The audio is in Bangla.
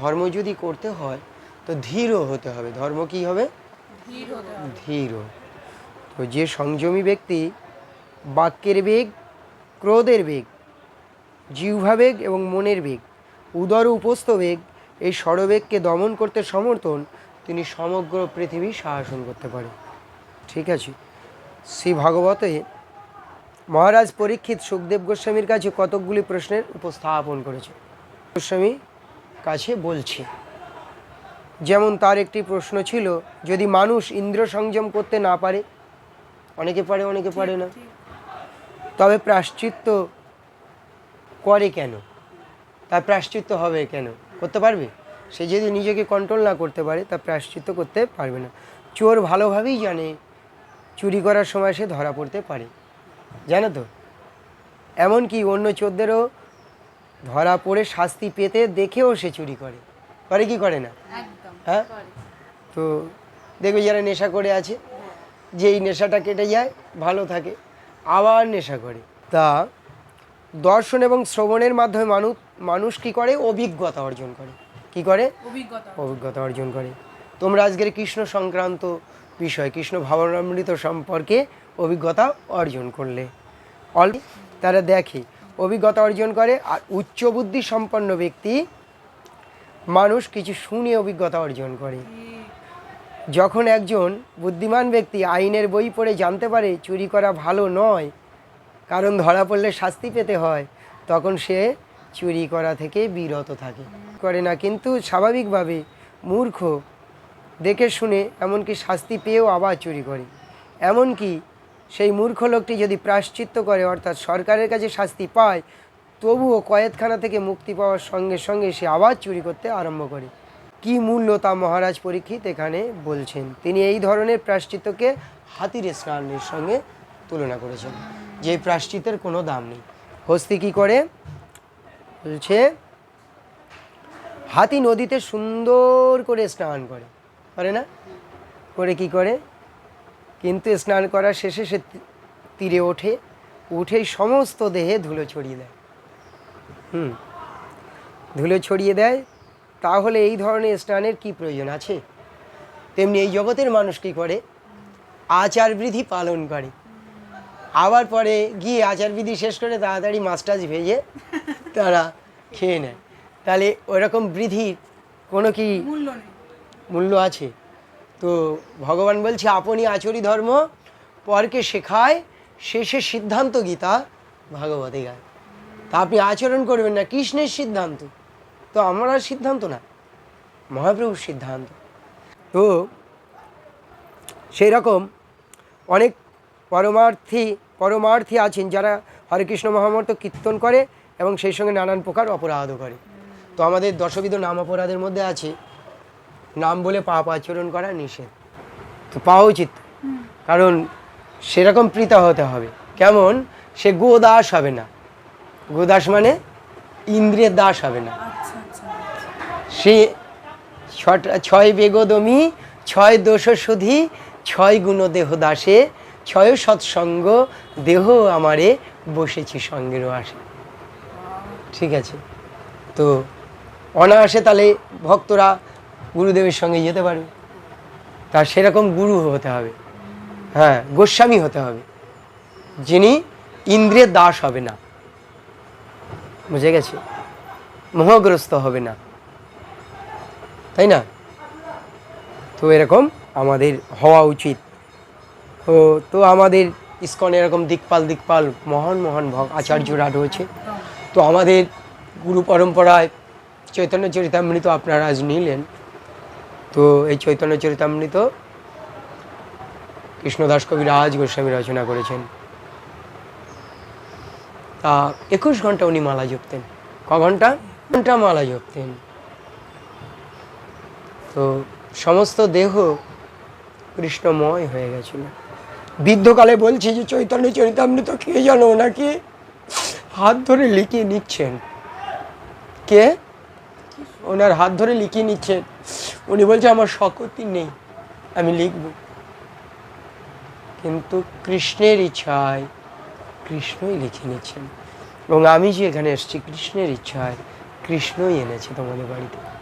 ধর্ম যদি করতে হয় তো ধীর হতে হবে। ধর্ম কি হবে? ধীর ধীর। তো যে সংযমী ব্যক্তি বাক্যের বেগ ক্রোধের বেগ জিহ্বাবেগ এবং মনের বেগ উদর উপস্থ বেগ এই ষড়বেগকে দমন করতে সমর্থন তিনি সমগ্র পৃথিবী শাসন করতে পারে। ঠিক আছে? শ্রী ভাগবতে মহারাজ পরীক্ষিত সুখদেব গোস্বামীর কাছে কতকগুলি প্রশ্নের উপস্থাপন করেছে গোস্বামী কাছে বলছে। যেমন তার একটি প্রশ্ন ছিল যদি মানুষ ইন্দ্র সংযম করতে না পারে? অনেকে পারে অনেকে পারে না। তবে প্রাশ্চিত্য করে কেন? তার প্রাশ্চিত্য হবে কেন? করতে পারবে? সে যদি নিজেকে কন্ট্রোল না করতে পারে তা প্রাশ্চিত্য করতে পারবে না। চোর ভালোভাবেই জানে চুরি করার সময় সে ধরা পড়তে পারে। জানো তো? এমনকি অন্য চোরদেরও ধরা পড়ে শাস্তি পেতে দেখেও সে চুরি করে। করে কি করে না? হ্যাঁ? তো দেখবে যারা নেশা করে আছে যে এই নেশাটা কেটে যায় ভালো থাকে আবার নেশা করে। তা দর্শন এবং শ্রবণের মাধ্যমে মানুষ মানুষ কি করে? অভিজ্ঞতা অর্জন করে। কি করে? অভিজ্ঞতা অভিজ্ঞতা অর্জন করে। তোমরা আজকের কৃষ্ণ সংক্রান্ত বিষয় কৃষ্ণ ভাবনামৃত সম্পর্কে অভিজ্ঞতা অর্জন করলে। অল তারা দেখে। অভিজ্ঞতা অর্জন করে আর উচ্চ বুদ্ধি সম্পন্ন ব্যক্তি মানুষ কিছু শুনে অভিজ্ঞতা অর্জন করে। যখন একজন বুদ্ধিমান ব্যক্তি আইনের বই পড়ে জানতে পারে চুরি করা ভালো নয়, কারণ ধরা পড়লে শাস্তি পেতে হয়, তখন সে চুরি করা থেকে বিরত থাকে। করে না, কিন্তু স্বাভাবিকভাবে মূর্খ, দেখে শুনে এমনকি শাস্তি পেয়েও আবার চুরি করে। এমনকি সেই মূর্খ লোকটি যদি প্রাশ্চিত্য করে, অর্থাৎ সরকারের কাছে শাস্তি পায়, তবুও কয়েদখানা থেকে মুক্তি পাওয়ার সঙ্গে সঙ্গে সে আবার চুরি করতে আরম্ভ করে। কি মূল্য তা মহারাজ পরীক্ষিত এখানে বলছেন? তিনি এই ধরনের প্রাশ্চিত্যকে হাতির স্নানের সঙ্গে তুলনা করেছেন। যে প্রাশ্চিতের কোনো দাম নেই। হস্তি কি করে? বলছে, হাতি নদীতে সুন্দর করে স্নান করে। করে না? করে কি করে? কিন্তু স্নান করার শেষে সে তীরে ওঠে উঠেই সমস্ত দেহে ধুলো ছড়িয়ে দেয়। হুম ধুলো ছড়িয়ে দেয় তাহলে এই ধরনের স্নানের কি প্রয়োজন আছে? তেমনি এই জগতের মানুষ কী করে? আচারবিধি পালন করে। আবার পরে গিয়ে আচারবিধি শেষ করে তাড়াতাড়ি মাছ টাছ ভেজে তারা খেয়ে নেয়। তাহলে ওরকম বৃদ্ধির কোনো কি মূল্য নেই। মূল্য আছে? তো ভগবান বলছে, আপনি আচরি ধর্ম, পরকে শেখায়, শেষে সিদ্ধান্ত গীতা, ভাগবতে গায়। তা আপনি আচরণ করবেন না, কৃষ্ণের সিদ্ধান্ত। তো আমার আর সিদ্ধান্ত না, মহাপ্রভুর সিদ্ধান্ত। তো সেই রকম অনেক পরমার্থী পরমার্থী আছেন যারা হরে কৃষ্ণ মহামর্ত কীর্তন করে এবং সেই সঙ্গে নানান প্রকার অপরাধও করে। তো আমাদের দশবিধ নাম অপরাধের মধ্যে আছে নাম বলে পাপ আচরণ করা নিষেধ। তো পাওয়া উচিত। কারণ সেরকম প্রীতা হতে হবে। কেমন? সে গোদাস হবে না। গোদাস মানে ইন্দ্রিয়ের দাস হবে না। আচ্ছা আচ্ছা সে ছটা ছয় বেগদমি ছয় দোষ সুধি ছয় গুণ দেহ দাসে ছয় সৎসঙ্গ দেহ আমারে বসেছি সঙ্গেরও আসে ঠিক আছে? তো অনায়াসে তাহলে ভক্তরা গুরুদেবের সঙ্গে যেতে পারবে তার সেরকম গুরু হতে হবে। হ্যাঁ গোস্বামী হতে হবে। যিনি ইন্দ্রিয়ের দাস হবে না। বুঝে গেছে? মোহগ্রস্ত হবে না। তাই না? তো এরকম আমাদের হওয়া উচিত। ও, তো আমাদের ইস্কনে এরকম দিকপাল দিকপাল মহান মহান ভগ আচার্যরা রয়েছে। তো আমাদের গুরু পরম্পরায় চৈতন্য চরিতামৃত আপনারা আজ নিলেন। তো এই চৈতন্য চরিতামৃত কৃষ্ণদাস কবি রাজ গোস্বামী রচনা করেছেন। তা একুশ ঘণ্টা উনি মালা জপতেন। ক ঘণ্টা? ঘণ্টা মালা জপতেন। তো সমস্ত দেহ কৃষ্ণময় হয়ে গেছিল। বৃদ্ধকালে বলছি যে, চৈতন্য চরিতামৃত কে জানো ওনাকে হাত ধরে লিখিয়ে নিচ্ছেন। কে? ওনার হাত ধরে লিখিয়ে নিচ্ছেন উনি বলছে, আমার শকতি নেই, আমি লিখব। কিন্তু কৃষ্ণের ইচ্ছায় কৃষ্ণই লিখে নিচ্ছেন। এবং আমি যে এখানে এসেছি, কৃষ্ণের ইচ্ছায় কৃষ্ণই এনেছে তোমাদের বাড়িতে।